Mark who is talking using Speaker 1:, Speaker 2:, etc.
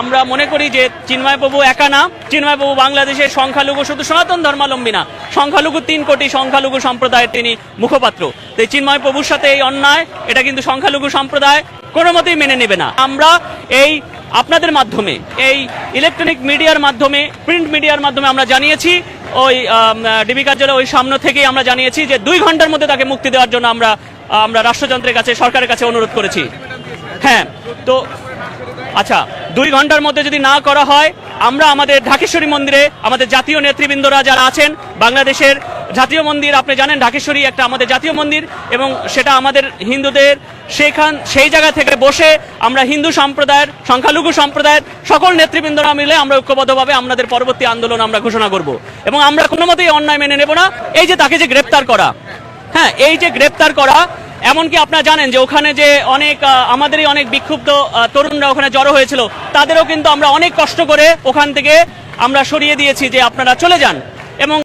Speaker 1: আমরা মনে করি যে চিন্ময় প্রভু একা না, চিন্ময় প্রভু বাংলাদেশের সংখ্যালঘু শুধু সনাতন ধর্মাবলম্বী না, সংখ্যালঘু তিন কোটি সংখ্যালঘু সম্প্রদায়ের তিনি মুখপাত্র। তো এই চিন্ময় প্রভুর সাথে এই অন্যায়, এটা কিন্তু সংখ্যালঘু সম্প্রদায় কোনো মতেই মেনে নেবে না। আমরা এই আপনাদের মাধ্যমে, এই ইলেকট্রনিক মিডিয়ার মাধ্যমে প্রিন্ট মিডিয়ার মাধ্যমে আমরা জানিয়েছি, ওই ডিবি কার্যালয় ওই সামনে থেকেই আমরা জানিয়েছি যে দুই ঘণ্টার মধ্যে তাকে মুক্তি দেওয়ার জন্য আমরা আমরা রাষ্ট্রযন্ত্রের কাছে, সরকারের কাছে অনুরোধ করেছি। হ্যাঁ তো আচ্ছা দুই ঘণ্টার মধ্যে যদি না করা হয়, আমরা আমাদের ঢাকেশ্বরী মন্দিরে আমাদের জাতীয় নেতৃবৃন্দরা যারা আছেন, বাংলাদেশের জাতীয় মন্দির, আপনি জানেন ঢাকেশ্বরী একটা আমাদের জাতীয় মন্দির এবং সেটা আমাদের হিন্দুদের সেখান, সেই জায়গা থেকে বসে আমরা হিন্দু সম্প্রদায়ের, সংখ্যালঘু সম্প্রদায়ের সকল নেতৃবৃন্দরা মিলে আমরা ঐক্যবদ্ধভাবে আমাদের পরবর্তী আন্দোলন আমরা ঘোষণা করব। এবং আমরা কোনো মতেই অন্যায় মেনে নেব না। এই যে তাকে যে গ্রেপ্তার করা হ্যাঁ এই যে গ্রেপ্তার করা এমনকি আপনারা জানেন যে ওখানে যে অনেক আমাদেরই অনেক বিক্ষুব্ধ তরুণরা ওখানে জড়ো হয়েছিল, তাদেরও কিন্তু আমরা অনেক কষ্ট করে ওখান থেকে আমরা সরিয়ে দিয়েছি যে আপনারা চলে যান। এবং